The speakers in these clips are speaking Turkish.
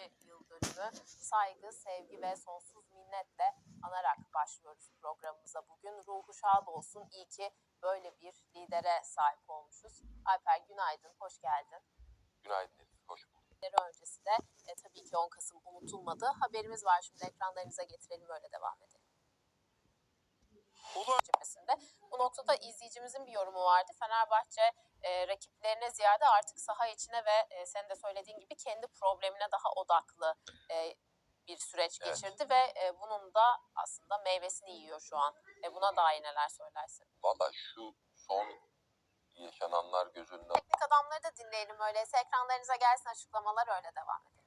yıl dönümü saygı, sevgi ve sonsuz minnetle anarak başlıyoruz programımıza. Bugün ruhu şad olsun. İyi ki böyle bir lidere sahip olmuşuz. Alper günaydın, hoş geldin. Günaydın Elif, hoş bulduk. Öncesi de e, tabii ki 10 Kasım unutulmadı. Haberimiz var şimdi ekranlarınıza getirelim öyle devam edelim. İzleyicimizin bir yorumu vardı. Fenerbahçe e, rakiplerine ziyade artık saha içine ve e, senin de söylediğin gibi kendi problemine daha odaklı e, bir süreç Evet. geçirdi ve e, bunun da aslında meyvesini yiyor şu an. E, buna dair neler söylersin? Valla şu son yaşananlar göz önüne Teknik adamları da dinleyelim öyleyse. Ekranlarınıza gelsin açıklamalar öyle devam edelim.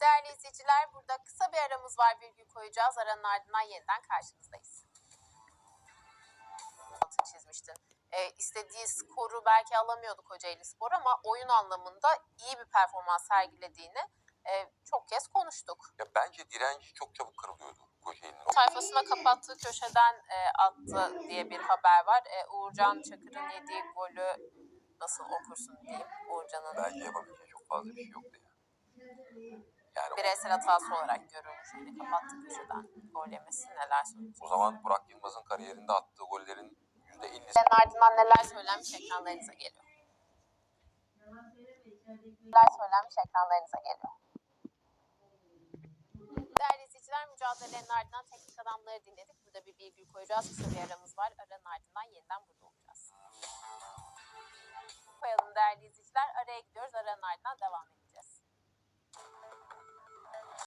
Değerli izleyiciler burada kısa bir aramız var virgül koyacağız. Aranın ardından yeniden karşınızdayız. Ee, istediği skoru belki alamıyorduk Kocaeli Spor ama oyun anlamında iyi bir performans sergilediğini e, çok kez konuştuk. ya bence direnci çok çabuk kırılıyordu Kocaeli'nin. sayfasına kapattığı köşeden e, attı diye bir haber var. E, Uğurcan Çakır'ın yediği golü nasıl okursun diyeyim Uğurcan'ın Bence yapabileceği çok fazla bir şey yoktu ya. Yani o, bireysel hatası olarak görülmüş. Hani kapattığı köşeden gol yemesi neler söyleyecek. o zaman Burak Yılmaz'ın kariyerinde attığı gollerin %50'si Senin ardından neler söylenmiş ekranlarınıza geliyor. Neler söylenmiş ekranlarınıza geliyor. Değerli izleyiciler mücadelenin ardından teknik adamları dinledik. Burada bir virgül koyacağız. Kısa bir aramız var. Aranın ardından yeniden burada